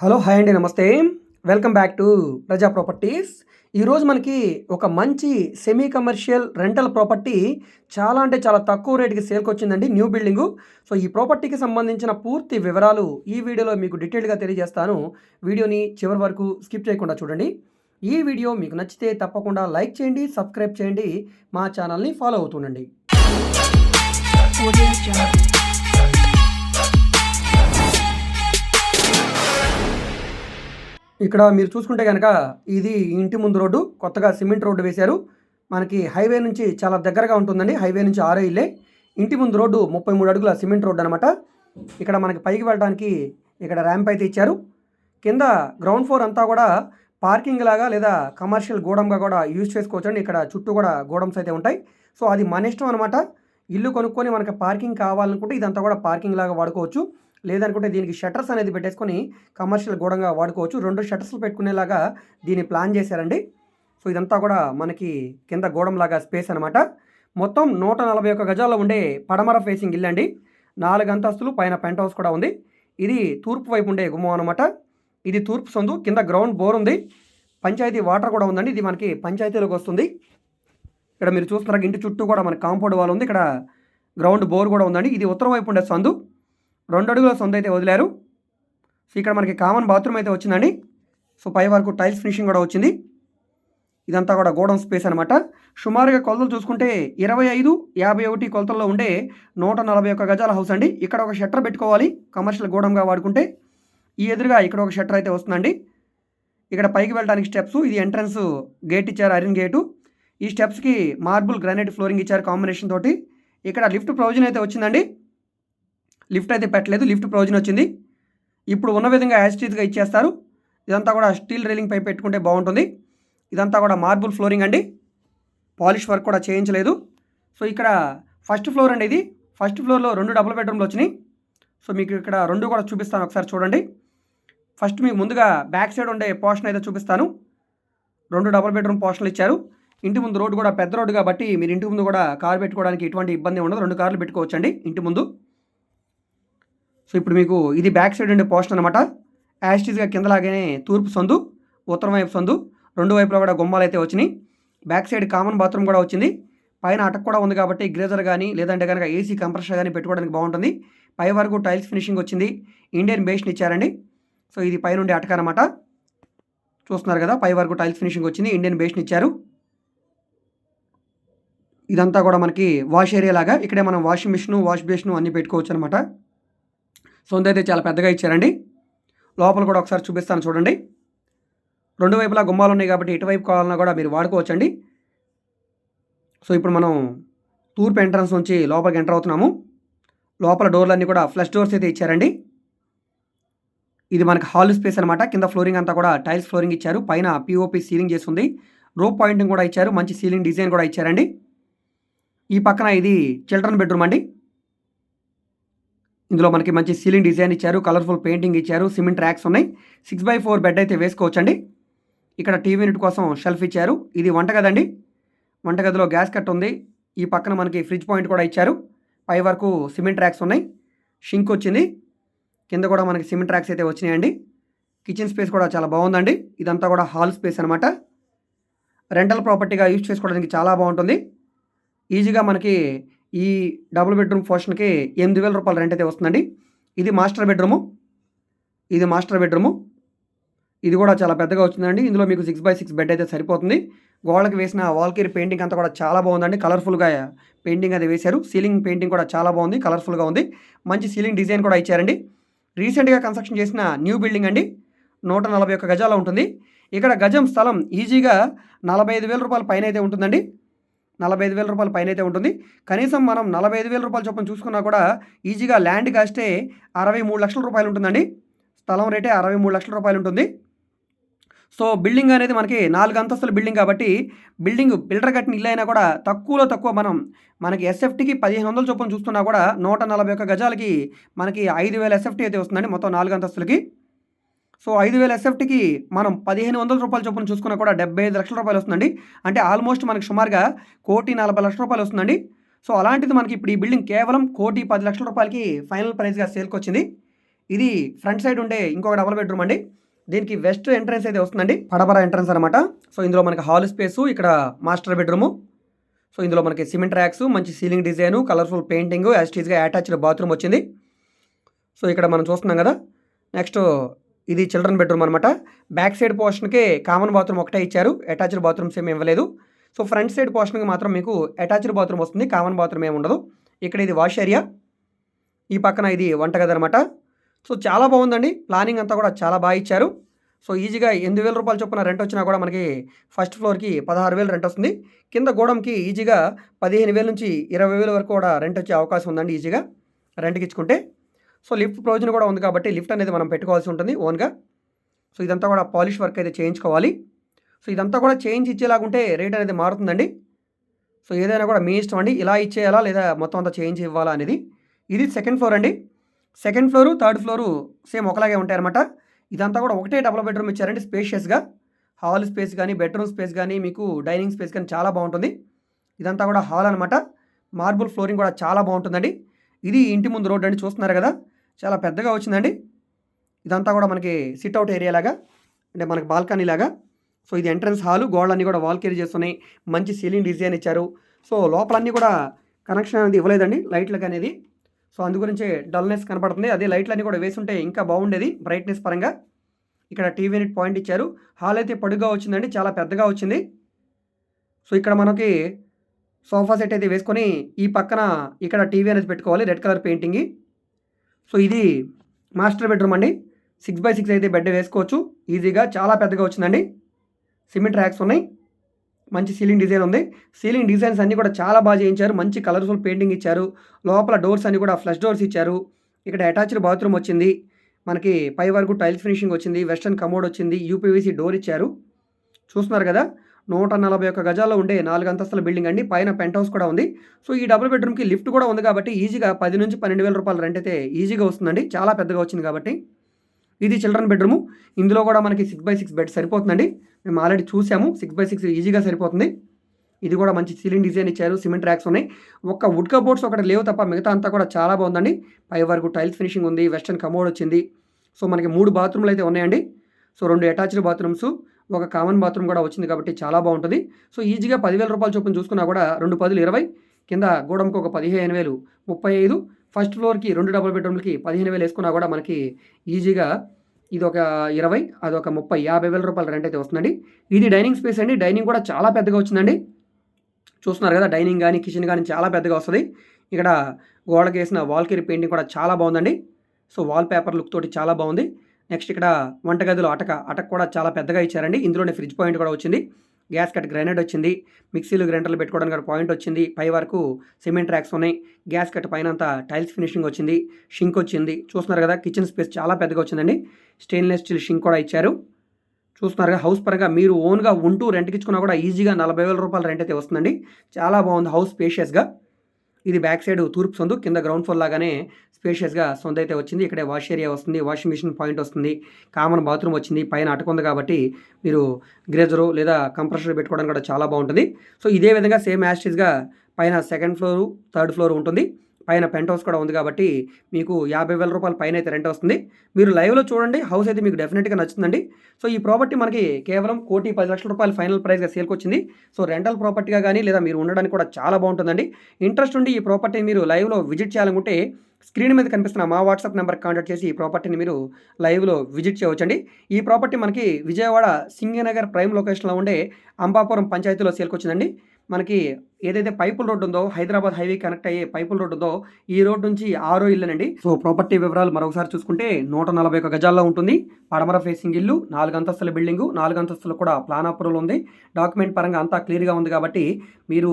Hello hi అండి నమస్తే. Welcome back to Praja properties. ఈరోజు మనకి ఒక మంచి సెమీ కమర్షియల్ రెంటల్ ప్రాపర్టీ చాలా అంటే చాలా తక్కువ రేటుకి సేల్కి వచ్చిందండి న్యూ బిల్డింగు సో ఈ ప్రాపర్టీకి సంబంధించిన పూర్తి వివరాలు ఈ వీడియోలో మీకు డీటెయిల్గా తెలియజేస్తాను. వీడియోని చివరి వరకు స్కిప్ చేయకుండా చూడండి. ఈ వీడియో మీకు నచ్చితే తప్పకుండా లైక్ చేయండి సబ్స్క్రైబ్ చేయండి మా ఛానల్ని ఫాలో అవుతుండండి. ఇక్కడ మీరు చూసుకుంటే కనుక ఇది ఇంటి ముందు రోడ్డు కొత్తగా సిమెంట్ రోడ్డు వేశారు. మనకి హైవే నుంచి చాలా దగ్గరగా ఉంటుందండి. హైవే నుంచి ఆరో ఇల్లే. ఇంటి ముందు రోడ్డు ముప్పై మూడు అడుగుల సిమెంట్ రోడ్డు అనమాట ఇక్కడ మనకి పైకి వెళ్ళడానికి ఇక్కడ ర్యాంప్ అయితే ఇచ్చారు. కింద గ్రౌండ్ ఫ్లోర్ అంతా కూడా పార్కింగ్ లాగా లేదా కమర్షియల్ గోడంగా కూడా యూజ్ చేసుకోవచ్చండి. ఇక్కడ చుట్టూ కూడా గోడమ్స్ అయితే ఉంటాయి. సో అది మన ఇష్టం అనమాట ఇల్లు కొనుక్కొని మనకి పార్కింగ్ కావాలనుకుంటే ఇదంతా కూడా పార్కింగ్ లాగా వాడుకోవచ్చు. లేదనుకుంటే దీనికి షట్టర్స్ అనేది పెట్టేసుకొని కమర్షియల్ గోడంగా వాడుకోవచ్చు. రెండు షటర్స్లు పెట్టుకునేలాగా దీన్ని ప్లాన్ చేశారండి. సో ఇదంతా కూడా మనకి కింద గోడంలాగా స్పేస్ అనమాట మొత్తం నూట నలభై ఒక్క గజాల్లో ఉండే పడమర ఫేసింగ్ ఇల్లు అండి. నాలుగు అంతస్తులు పైన పెంట్ హౌస్ కూడా ఉంది. ఇది తూర్పు వైపు ఉండే గుమ్మం అనమాట ఇది తూర్పు సందు కింద గ్రౌండ్ బోర్ ఉంది. పంచాయతీ వాటర్ కూడా ఉందండి. ఇది మనకి పంచాయతీలోకి వస్తుంది. ఇక్కడ మీరు చూస్తున్నారు ఇంటి చుట్టూ కూడా మనకి కాంపౌండ్ వాల్ ఉంది. ఇక్కడ గ్రౌండ్ బోర్ కూడా ఉందండి. ఇది ఉత్తరం వైపు ఉండే సందు. రెండు అడుగుల సొంత అయితే వదిలారు. సో ఇక్కడ మనకి కామన్ బాత్రూమ్ అయితే వచ్చిందండి. సో పై వరకు టైల్స్ ఫినిషింగ్ కూడా వచ్చింది. ఇదంతా కూడా గోడౌన్ స్పేస్ అనమాట సుమారుగా కొలతలు చూసుకుంటే ఇరవై ఐదు యాభై ఒకటి కొలతల్లో ఉండే నూట నలభై ఒక్క గజాల హౌస్ అండి. ఇక్కడ ఒక షట్టర్ పెట్టుకోవాలి కమర్షియల్ గోడంగా వాడుకుంటే. ఈ ఎదురుగా ఇక్కడ ఒక షట్టర్ అయితే వస్తుందండి. ఇక్కడ పైకి వెళ్ళడానికి స్టెప్స్ ఇది ఎంట్రన్స్ గేట్ ఇచ్చారు ఐరన్ గేటు. ఈ స్టెప్స్కి మార్బుల్ గ్రానైట్ ఫ్లోరింగ్ ఇచ్చారు కాంబినేషన్ తోటి. ఇక్కడ లిఫ్ట్ ప్రొవిజన్ అయితే వచ్చిందండి. లిఫ్ట్ అయితే పెట్టలేదు లిఫ్ట్ ప్రయోజనం వచ్చింది. ఇప్పుడు ఉన్న విధంగా యాజిటీజ్గా ఇచ్చేస్తారు. ఇదంతా కూడా స్టీల్ రైలింగ్ పై పెట్టుకుంటే బాగుంటుంది. ఇదంతా కూడా మార్బుల్ ఫ్లోరింగ్ అండి. పాలిష్ వర్క్ కూడా చేయించలేదు. సో ఇక్కడ ఫస్ట్ ఫ్లోర్ అండి ఇది. ఫస్ట్ ఫ్లోర్లో రెండు డబుల్ బెడ్రూమ్లు వచ్చినాయి. సో మీకు ఇక్కడ రెండు కూడా చూపిస్తాను ఒకసారి చూడండి. ఫస్ట్ మీకు ముందుగా బ్యాక్ సైడ్ ఉండే పోర్షన్ అయితే చూపిస్తాను. రెండు డబుల్ బెడ్రూమ్ పోర్షన్లు ఇచ్చారు. ఇంటి ముందు రోడ్డు కూడా పెద్ద రోడ్డు కాబట్టి మీరు ఇంటి ముందు కూడా కారు పెట్టుకోవడానికి ఎటువంటి ఇబ్బంది ఉండదు. రెండు కార్లు పెట్టుకోవచ్చండి ఇంటి ముందు. సో ఇప్పుడు మీకు ఇది బ్యాక్ సైడ్ ఉండే పోర్షన్ అనమాట యాస్టీస్గా కిందలాగానే తూర్పు సందు ఉత్తరం వైపు సందు రెండు వైపులా కూడా గుమ్మాలు అయితే వచ్చినాయి. బ్యాక్ సైడ్ కామన్ బాత్రూమ్ కూడా వచ్చింది. పైన అటక్ కూడా ఉంది కాబట్టి గ్రేజర్ కానీ లేదంటే కనుక ఏసీ కంప్రెషర్ కానీ పెట్టుకోవడానికి బాగుంటుంది. పై వరకు టైల్స్ ఫినిషింగ్ వచ్చింది. ఇండియన్ బేస్ని ఇచ్చారండి. సో ఇది పైనుండే అటక అనమాట చూస్తున్నారు కదా పై వరకు టైల్స్ ఫినిషింగ్ వచ్చింది. ఇండియన్ బేస్ని ఇచ్చారు. ఇదంతా కూడా మనకి వాష్ ఏరియా లాగా. ఇక్కడే మనం వాషింగ్ మిషన్ వాష్ బేసిన్ అన్నీ పెట్టుకోవచ్చు అనమాట సొంత అయితే చాలా పెద్దగా ఇచ్చారండి. లోపల కూడా ఒకసారి చూపిస్తాను చూడండి. రెండు వైపులా గుమ్మాలు ఉన్నాయి కాబట్టి ఎటువైపు కావాలన్నా కూడా మీరు వాడుకోవచ్చండి. సో ఇప్పుడు మనం తూర్పు ఎంట్రన్స్ నుంచి లోపలికి ఎంటర్ అవుతున్నాము. లోపల డోర్లన్నీ కూడా ఫ్లష్ డోర్స్ అయితే ఇచ్చారండి. ఇది మనకి హాల్ స్పేస్ అనమాట కింద ఫ్లోరింగ్ అంతా కూడా టైల్స్ ఫ్లోరింగ్ ఇచ్చారు. పైన పిఓపి సీలింగ్ చేస్తుంది. రోప్ పాయింటింగ్ కూడా ఇచ్చారు. మంచి సీలింగ్ డిజైన్ కూడా ఇచ్చారండి. ఈ పక్కన ఇది చిల్డ్రన్ బెడ్రూమ్ అండి. ఇందులో మనకి మంచి సీలింగ్ డిజైన్ ఇచ్చారు కలర్ఫుల్ పెయింటింగ్ ఇచ్చారు సిమెంట్ ర్యాక్స్ ఉన్నాయి. సిక్స్ బై ఫోర్ బెడ్ అయితే వేసుకోవచ్చండి. ఇక్కడ టీవీ యూనిట్ కోసం షెల్ఫ్ ఇచ్చారు. ఇది వంటగది అండి వంటగదిలో గ్యాస్ కట్ ఉంది. ఈ పక్కన మనకి ఫ్రిడ్జ్ పాయింట్ కూడా ఇచ్చారు. పై వరకు సిమెంట్ ర్యాక్స్ ఉన్నాయి. షింక్ వచ్చింది. కింద కూడా మనకి సిమెంట్ ర్యాక్స్ అయితే వచ్చినాయండి. కిచెన్ స్పేస్ కూడా చాలా బాగుందండి. ఇదంతా కూడా హాల్ స్పేస్ అనమాట రెంటల్ ప్రాపర్టీగా యూజ్ చేసుకోవడానికి చాలా బాగుంటుంది. ఈజీగా మనకి ఈ డబుల్ బెడ్రూమ్ పోర్షన్కి ఎనిమిది వేల రూపాయలు రెంట్ అయితే వస్తుందండి. ఇది మాస్టర్ బెడ్రూము. ఇది మాస్టర్ బెడ్రూము. ఇది కూడా చాలా పెద్దగా వచ్చిందండి. ఇందులో మీకు సిక్స్ బై సిక్స్ బెడ్ అయితే సరిపోతుంది. గోడకి వేసిన వాల్కీర్ పెయింటింగ్ అంతా కూడా చాలా బాగుందండి. కలర్ఫుల్గా పెయింటింగ్ అది వేశారు. సీలింగ్ పెయింటింగ్ కూడా చాలా బాగుంది. కలర్ఫుల్గా ఉంది. మంచి సీలింగ్ డిజైన్ కూడా ఇచ్చారండి. రీసెంట్గా కన్స్ట్రక్షన్ చేసిన న్యూ బిల్డింగ్ అండి. నూట నలభై ఒక్క గజాల ఉంటుంది. ఇక్కడ గజం స్థలం ఈజీగా నలభై ఐదు వేల రూపాయల పైన అయితే ఉంటుందండి. నలభై ఐదు వేల రూపాయల పైన అయితే ఉంటుంది. కనీసం మనం నలభై ఐదు వేల రూపాయల చొప్పున చూసుకున్నా కూడా ఈజీగా ల్యాండ్ కాస్టే అరవై మూడు లక్షల రూపాయలు ఉంటుందండి. స్థలం రేటే అరవై మూడు లక్షల రూపాయలు ఉంటుంది. సో బిల్డింగ్ అనేది మనకి నాలుగు అంతస్తుల బిల్డింగ్ కాబట్టి బిల్డింగ్ బిల్డర్ కట్టిన ఇల్లు అయినా కూడా తక్కువలో తక్కువ మనం మనకి ఎస్ఎఫ్టీకి పదిహేను వందల చొప్పున చూస్తున్నా కూడా నూట నలభై ఒక్క గజాలకి మనకి ఐదు వేల ఎస్ఎఫ్టీ అయితే వస్తుందండి మొత్తం నాలుగు అంతస్తులకి. సో ఐదు వేల ఎస్ఎఫ్టీకి మనం పదిహేను వందల రూపాయల చొప్పున చూసుకున్నా కూడా డెబ్బై ఐదు లక్షల రూపాయలు వస్తుందండి. అంటే ఆల్మోస్ట్ మనకి సుమారుగా కోటి నలభై లక్షల రూపాయలు వస్తుందండి. సో అలాంటిది మనకి ఇప్పుడు ఈ బిల్డింగ్ కేవలం కోటి పది లక్షల రూపాయలకి ఫైనల్ ప్రైస్గా సేల్కి వచ్చింది. ఇది ఫ్రంట్ సైడ్ ఉండే ఇంకొక డబుల్ బెడ్రూమ్ అండి. దీనికి వెస్ట్ ఎంట్రన్స్ అయితే వస్తుందండి. పడబర ఎంట్రన్స్ అనమాట సో ఇందులో మనకి హాల్ స్పేసు ఇక్కడ మాస్టర్ బెడ్రూము. సో ఇందులో మనకి సిమెంట్ ర్యాక్స్ మంచి సీలింగ్ డిజైన్ కలర్ఫుల్ పెయింటింగ్ యాస్టీజ్గా అటాచ్డ్ బాత్రూమ్ వచ్చింది. సో ఇక్కడ మనం చూస్తున్నాం కదా. నెక్స్ట్ ఇది చిల్డ్రన్ బెడ్రూమ్ అనమాట బ్యాక్ సైడ్ పోర్షన్కి కామన్ బాత్రూమ్ ఒకటే ఇచ్చారు. అటాచ్డ్ బాత్రూమ్స్ ఏమి ఇవ్వలేదు. సో ఫ్రంట్ సైడ్ పోర్షన్కి మాత్రం మీకు అటాచ్డ్ బాత్రూమ్ వస్తుంది. కామన్ బాత్రూమ్ ఏమి ఉండదు. ఇక్కడ ఇది వాష్ ఏరియా. ఈ పక్కన ఇది వంటగది అనమాట సో చాలా బాగుందండి. ప్లానింగ్ అంతా కూడా చాలా బాగా ఇచ్చారు. సో ఈజీగా ఎనిమిది వేల రూపాయలు చొప్పున రెంట్ వచ్చినా కూడా మనకి ఫస్ట్ ఫ్లోర్కి పదహారు వేలు రెంట్ వస్తుంది. కింద గోడంకి ఈజీగా పదిహేను వేల నుంచి ఇరవై వేల వరకు కూడా రెంట్ వచ్చే అవకాశం ఉందండి ఈజీగా రెంట్కి ఇచ్చుకుంటే. సో లిఫ్ట్ ప్రయోజనం కూడా ఉంది కాబట్టి లిఫ్ట్ అనేది మనం పెట్టుకోవాల్సి ఉంటుంది ఓన్గా. సో ఇదంతా కూడా పాలిష్ వర్క్ అయితే చేయించుకోవాలి. సో ఇదంతా కూడా చేంజ్ ఇచ్చేలాగుంటే రేట్ అనేది మారుతుందండి. సో ఏదైనా కూడా మీ ఇష్టం అండి ఇలా ఇచ్చేయాలా లేదా మొత్తం అంతా చేంజ్ ఇవ్వాలా అనేది. ఇది సెకండ్ ఫ్లోర్ అండి. Second floor third floor same ఒకలాగే ఉంటాయన్నమాట. ఇదంతా కూడా ఒకటే డబుల్ బెడ్రూమ్ ఇచ్చారండి స్పేషియస్గా. హాల్ స్పేస్ కానీ బెడ్రూమ్ స్పేస్ కానీ మీకు డైనింగ్ స్పేస్ కానీ చాలా బాగుంటుంది. ఇదంతా కూడా హాల్ అనమాట మార్బుల్ ఫ్లోరింగ్ కూడా చాలా బాగుంటుందండి. ఇది ఇంటి ముందు రోడ్ అండి చూస్తున్నారు కదా. చాలా పెద్దగా వచ్చిందండి. ఇదంతా కూడా మనకి సిట్అవుట్ ఏరియా లాగా అంటే మనకి బాల్కనీ లాగా. సో ఇది ఎంట్రన్స్ హాలు గోడలన్నీ కూడా వాల్ కేరీ చేస్తున్నాయి. మంచి సీలింగ్ డిజైన్ ఇచ్చారు. సో లోపలన్నీ కూడా కనెక్షన్ అనేది ఇవ్వలేదండి లైట్లకు అనేది. సో అందు గురించే డల్నెస్ కనపడుతుంది. అదే లైట్లన్నీ కూడా వేసుంటే ఇంకా బాగుండేది బ్రైట్నెస్ పరంగా. ఇక్కడ టీవీ యూనిట్ పాయింట్ ఇచ్చారు. హాల్ అయితే పొడుగ్గా వచ్చిందండి చాలా పెద్దగా వచ్చింది. సో ఇక్కడ మనకి సోఫా సెట్ అయితే వేసుకొని ఈ పక్కన ఇక్కడ టీవీ అనేది పెట్టుకోవాలి రెడ్ కలర్ పెయింటింగ్ సో ఇది మాస్టర్ బెడ్రూమ్ అండి. సిక్స్ బై సిక్స్ అయితే బెడ్ వేసుకోవచ్చు. ఈజీగా చాలా పెద్దగా వచ్చిందండి. సిమెంట్ ర్యాక్స్ ఉన్నాయి. మంచి సీలింగ్ డిజైన్ ఉంది. సీలింగ్ డిజైన్స్ అన్నీ కూడా చాలా బాగా చేయించారు. మంచి కలర్ఫుల్ పెయింటింగ్ ఇచ్చారు. లోపల డోర్స్ అన్ని కూడా ఫ్లష్ డోర్స్ ఇచ్చారు. ఇక్కడ అటాచ్డ్ బాత్రూమ్ వచ్చింది. మనకి పై వరకు టైల్స్ ఫినిషింగ్ వచ్చింది. వెస్టర్న్ కమోడ్ వచ్చింది. యూపీవీసీ డోర్ ఇచ్చారు. చూస్తున్నారు కదా? నూట నలభై ఒక్క గజాల్లో ఉండే నాలుగు అంతస్తుల బిల్డింగ్ అండి. పైన పెంట్ హౌస్ కూడా ఉంది. సో ఈ డబుల్ బెడ్రూమ్కి లిఫ్ట్ కూడా ఉంది కాబట్టి ఈజీగా పది నుంచి పన్నెండు వేల రూపాయలు రెంట్ అయితే ఈజీగా వస్తుందండి. చాలా పెద్దగా వచ్చింది కాబట్టి. ఇది చిల్డ్రన్ బెడ్రూమ్. ఇందులో కూడా మనకి సిక్స్ బై సిక్స్ బెడ్ సరిపోతుందండి. మేము ఆల్రెడీ చూసాము. సిక్స్ బై సిక్స్ ఈజీగా సరిపోతుంది. ఇది కూడా మంచి సీలింగ్ డిజైన్ ఇచ్చారు. సిమెంట్ ర్యాక్స్ ఉన్నాయి. ఒక్క వుడ్ కబోర్డ్స్ ఒకటి లేవు తప్ప మిగతా అంతా కూడా చాలా బాగుందండి. పై వరకు టైల్స్ ఫినిషింగ్ ఉంది. వెస్టర్న్ కమోడ్ వచ్చింది. సో మనకి మూడు బాత్రూమ్లు అయితే ఉన్నాయండి. సో రెండు అటాచ్డ్ బాత్రూమ్స్. ఒక కామన్ బాత్రూమ్ కూడా వచ్చింది కాబట్టి చాలా బాగుంటుంది. సో ఈజీగా పదివేల రూపాయల చొప్పున చూసుకున్నా కూడా రెండు పదులు ఇరవై కింద గోడంకి ఒక పదిహేను వేలు ముప్పై ఐదు ఫస్ట్ ఫ్లోర్కి రెండు డబుల్ బెడ్రూమ్లకి పదిహేను వేలు వేసుకున్నా కూడా మనకి ఈజీగా ఇది ఒక ఇరవై అదొక ముప్పై యాభై వేల రూపాయల రెంట్ అయితే వస్తుందండి. ఇది డైనింగ్ స్పేస్ అండి. డైనింగ్ కూడా చాలా పెద్దగా వచ్చిందండి. చూస్తున్నారు కదా డైనింగ్ కానీ కిచెన్ కానీ చాలా పెద్దగా వస్తుంది. ఇక్కడ గోడకి వేసిన వాల్ పెయింటింగ్ కూడా చాలా బాగుందండి. సో వాల్ పేపర్ లుక్ తోటి చాలా బాగుంది. నెక్స్ట్ ఇక్కడ వంటగదిలో అటక అటక కూడా చాలా పెద్దగా ఇచ్చారండి. ఇందులోనే ఫ్రిడ్జ్ పాయింట్ కూడా వచ్చింది. గ్యాస్ కట్ గ్రైనేడ్ వచ్చింది. మిక్సీలు గ్రైండర్లు పెట్టుకోవడానికి పాయింట్ వచ్చింది. పై వరకు సిమెంట్ ర్యాక్స్ ఉన్నాయి. గ్యాస్ కట్ పైన అంతా టైల్స్ ఫినిషింగ్ వచ్చింది. షింక్ వచ్చింది. చూస్తున్నారు కదా కిచెన్ స్పేస్ చాలా పెద్దగా వచ్చిందండి. స్టెయిన్లెస్ స్టీల్ షింక్ కూడా ఇచ్చారు. చూస్తున్నారు కదా హౌస్ పరంగా మీరు ఓన్గా ఉంటూ రెంట్కి ఇచ్చుకున్నా కూడా ఈజీగా నలభై వేల రూపాయల రెంట్ అయితే వస్తుందండి. చాలా బాగుంది హౌస్ స్పేషియస్గా. ఇది బ్యాక్ సైడ్ తూర్పు సొందు కింద గ్రౌండ్ ఫ్లోర్ లాగానే స్పేషియస్గా సొంత అయితే వచ్చింది. ఇక్కడే వాష్ ఏరియా వస్తుంది వాషింగ్ మిషన్ పాయింట్ వస్తుంది కామన్ బాత్రూమ్ వచ్చింది పైన అటుకుంది కాబట్టి మీరు గ్రేజరు లేదా కంప్రెషర్ పెట్టుకోవడానికి కూడా చాలా బాగుంటుంది. సో ఇదే విధంగా సేమ్ యాస్టీస్గా పైన సెకండ్ ఫ్లోర్ థర్డ్ ఫ్లోర్ ఉంటుంది. పైన పెంట్ హౌస్ కూడా ఉంది కాబట్టి మీకు యాభై వేల రూపాయల పైన అయితే రెంట్ వస్తుంది. మీరు లైవ్లో చూడండి హౌస్ అయితే మీకు డెఫినెట్గా నచ్చుతుందండి. సో ఈ ప్రాపర్టీ మనకి కేవలం కోటి పది లక్షల రూపాయలు ఫైనల్ ప్రైస్గా సేల్కి వచ్చింది. సో రెంటల్ ప్రాపర్టీగా కానీ లేదా మీరు ఉండడానికి కూడా చాలా బాగుంటుందండి. ఇంట్రెస్ట్ ఉండి ఈ ప్రాపర్టీని మీరు లైవ్లో విజిట్ చేయాలనుకుంటే స్క్రీన్ మీద కనిపిస్తున్న మా వాట్సాప్ నెంబర్కి కాంటాక్ట్ చేసి ఈ ప్రాపర్టీని మీరు లైవ్లో విజిట్ చేయవచ్చండి. ఈ ప్రాపర్టీ మనకి విజయవాడ సింగనగర్ ప్రైమ్ లొకేషన్లో ఉండే అంబాపురం పంచాయతీలో సేల్కి వచ్చిందండి. మనకి ఏదైతే పైపుల రోడ్ ఉందో హైదరాబాద్ హైవే కనెక్ట్ అయ్యే పైపుల రోడ్ ఉందో ఈ రోడ్ నుంచి ఆరో ఇల్లునండి. సో ప్రాపర్టీ వివరాలు మరొకసారి చూసుకుంటే నూట నలభై ఒక గజాల్లో ఉంటుంది. పడమర ఫేసింగ్ ఇల్లు నాలుగు అంతస్తుల బిల్డింగు నాలుగు అంతస్తులు కూడా ప్లాన్ అప్రూవల్ ఉంది. డాక్యుమెంట్ పరంగా అంతా క్లియర్గా ఉంది కాబట్టి మీరు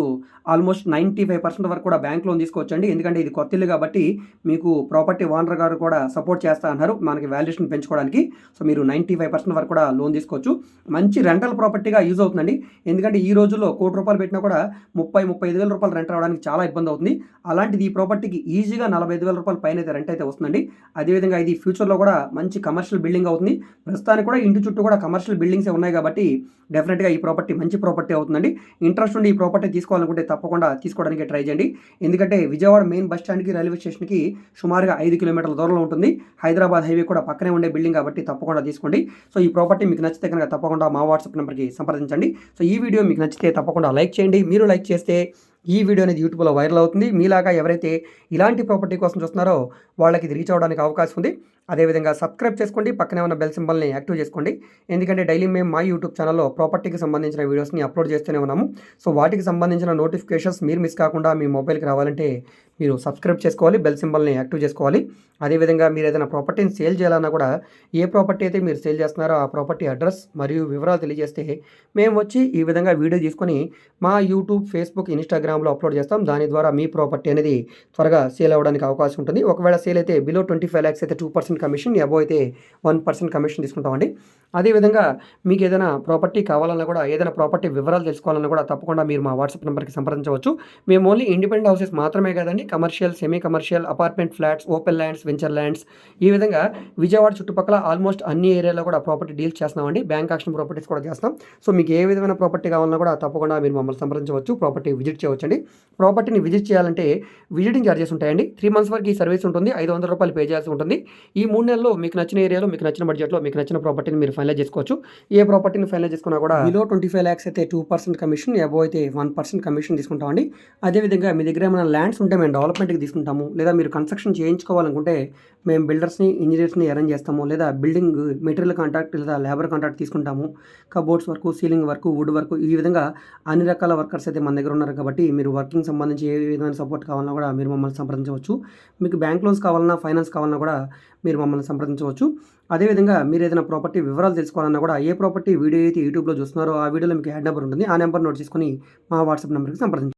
ఆల్మోస్ట్ నైంటీ ఫైవ్ పర్సెంట్ వరకు కూడా బ్యాంక్ లోన్ తీసుకోవచ్చండి. ఎందుకంటే ఇది కొత్త ఇల్లు కాబట్టి మీకు ప్రాపర్టీ ఓనర్ గారు కూడా సపోర్ట్ చేస్తా అన్నారు మనకి వాల్యుయేషన్ పెంచుకోవడానికి. సో మీరు నైంటీ ఫైవ్ పర్సెంట్ వరకు కూడా లోన్ తీసుకోవచ్చు. మంచి రెంటల్ ప్రాపర్టీగా యూజ్ అవుతుందండి. ఎందుకంటే ఈ రోజుల్లో కోటి రూపాయలు పెట్టినా కూడా ముప్పై ముప్పై ఐదు వేల రూపాయలు రెంట్ రావడానికి చాలా ఇబ్బంది అవుతుంది. అలాంటిది ఈ ప్రాపర్టీకి ఈజీగా నలభై ఐదు వేల రూపాయల పైన అయితే రెంట్ అయితే వస్తుందండి. అదేవిధంగా ఇది ఫ్యూచర్లో కూడా మంచి కమర్షియల్ బిల్డింగ్ అవుతుంది. ప్రస్తుతానికి కూడా ఇంటి చుట్టూ కూడా కమర్షియల్ బిల్డింగ్సే ఉన్నాయి కాబట్టి డెఫినెట్గా ఈ ప్రాపర్టీ మంచి ప్రాపర్టీ అవుతుందండి. ఇంట్రెస్ట్ ఉండి ఈ ప్రాపర్టీ తీసుకోవాలనుకుంటే తప్పకుండా తీసుకోవడానికి ట్రై చేయండి. ఎందుకంటే విజయవాడ మెయిన్ బస్ స్టాండ్కి రైల్వే స్టేషన్కి సుమారుగా ఐదు కిలోమీటర్ల దూరంలో ఉంటుంది. హైదరాబాద్ హైవే కూడా పక్కనే ఉండే బిల్డింగ్ కాబట్టి తప్పకుండా తీసుకోండి. సో ఈ ప్రాపర్టీ మీకు నచ్చితే కనుక తప్పకుండా మా వాట్సాప్ నెంబర్కి సంప్రదించండి. సో ఈ వీడియో మీకు నచ్చితే తప్పకుండా లైక్ చేయండి. మీరు లైక్ చేస్తే ఈ వీడియో అనేది యూట్యూబ్లో వైరల్ అవుతుంది. మీలాగా ఎవరైతే ఇలాంటి ప్రాపర్టీ కోసం చూస్తున్నారో వాళ్ళకి ఇది రీచ్ అవ్వడానికి అవకాశం ఉంది. అదేవిధంగా సబ్స్క్రైబ్ చేసుకోండి. పక్కనే ఉన్న బెల్ సింబల్ని యాక్టివ్ చేసుకోండి. ఎందుకంటే డైలీ మేము మా యూట్యూబ్ ఛానల్లో ప్రాపర్టీకి సంబంధించిన వీడియోస్ని అప్లోడ్ చేస్తూనే ఉన్నాము. సో వాటికి సంబంధించిన నోటిఫికేషన్స్ మీరు మిస్ కాకుండా మీ మొబైల్కి రావాలంటే మీరు సబ్స్క్రైబ్ చేసుకోవాలి బెల్ సింబల్ని యాక్టివ్ చేసుకోవాలి. అదేవిధంగా మీరు ఏదైనా ప్రాపర్టీని సేల్ చేయాలన్నా కూడా ఏ ప్రాపర్టీ అయితే మీరు సేల్ చేస్తున్నారో ఆ ప్రాపర్టీ అడ్రస్ మరియు వివరాలు తెలియజేస్తే మేము వచ్చి ఈ విధంగా వీడియో తీసుకొని మా యూట్యూబ్ ఫేస్బుక్ ఇన్స్టాగ్రామ్లో అప్లోడ్ చేస్తాం. దాని ద్వారా మీ ప్రాపర్టీ అనేది త్వరగా సేల్ అవ్వడానికి అవకాశం ఉంటుంది. ఒకవేళ సేల్ అయితే బిలో ట్వంటీ ఫైవ్ ల్యాక్స్ అయితే టూ పర్సెంట్ కమిషన్ అబో అయితే వన్ పర్సెంట్ కమిషన్ తీసుకుంటామండి. అదేవిధంగా మీకు ఏదైనా ప్రాపర్టీ కావాలన్నా కూడా ఏదైనా ప్రాపర్టీ వివరాలు తెలుసుకోవాలన్నా కూడా తప్పకుండా మీరు మా వాట్సాప్ నెంబర్కి సంప్రదించవచ్చు. మేము ఓన్లీ ఇండిపెండెంట్ హౌసెస్ మాత్రమే కాదండి commercial semi commercial apartment flats open lands venture lands ఈ విధంగా విజయవాడ చుట్టుపక్కల ఆల్మోస్ట్ అన్ని ఏరియాలో కూడా ప్రాపర్టీ డీల్స్ చేస్తామండి బ్యాంక్ ఆక్షన్ ప్రాపర్టీస్ కూడా చేస్తాం. సో మీకు ఏ విధమైన ప్రాపర్టీ కావాలన్నా కూడా తప్పకుండా మీరు మమ్మల్ని సంప్రదించవచ్చు ప్రాపర్టీ విజిట్ చేయవచ్చండి. ప్రాపర్టీని విజిట్ చేయాలంటే విజిటింగ్ ఛార్జెస్ ఉంటాయండి. త్రీ మంత్స్ వరకు ఈ సర్వీస్ ఉంటుంది. ఐదు వందల రూపాయలు పే చేయాల్సి ఉంటుంది. ఈ మూడు నెలల్లో మీకు నచ్చిన ఏరియాలో మీకు నచ్చిన బడ్జెట్లో మీకు నచ్చిన ప్రాపర్టీని మీరు ఫైనలైజ్ చేసుకోవచ్చు. ఏ ప్రాపర్టీని ఫైనలైజ్ చేసుకున్నా కూడా బిలో ట్వంటీ ఫైవ్ ల్యాక్స్ అయితే టూ పర్సెంట్ కమిషన్ అబో అయితే వన్ పర్సెంట్ కమిషన్ తీసుకుంటామండి. అదేవిధంగా మీ దగ్గర ఏమైనా ల్యాండ్స్ ఉంటే మేము డెవలప్మెంట్కి తీసుకుంటాము లేదా మీరు కన్స్ట్రక్షన్ చేయించుకోవాలనుకుంటే మేము బిల్డర్స్ని ఇంజనీర్స్ని అరేంజ్ చేస్తాము లేదా బిల్డింగ్ మెటీరియల్ కాంట్రాక్ట్ లేదా లేబర్ కాంట్రాక్ట్ తీసుకుంటాము cupboards work ceiling work wood work ఈ విధంగా అన్ని రకాల వర్కర్స్ అయితే మన దగ్గర ఉన్నారు కాబట్టి మీరు వర్కింగ్ సంబంధించి ఏ విధమైన సపోర్ట్ కావాలన్నా కూడా మీరు మమ్మల్ని సంప్రదించవచ్చు. మీకు బ్యాంక్ లోన్స్ కావాలన్నా ఫైనాన్స్ కావాలన్నా కూడా మీరు మమ్మల్ని సంప్రదించవచ్చు. అదేవిధంగా మీరు ఏదైనా ప్రాపర్టీ వివరాలు తెలుసుకోవాలన్నా కూడా ఏ ప్రాపర్టీ వీడియో అయితే యూట్యూబ్లో చూస్తున్నారో ఆ వీడియోలో మీకు యాడ్ నెంబర్ ఉంటుంది. ఆ నెంబర్ నోట్ చేసుకొని మా వాట్సాప్ నెంబర్కి సంప్రదించండి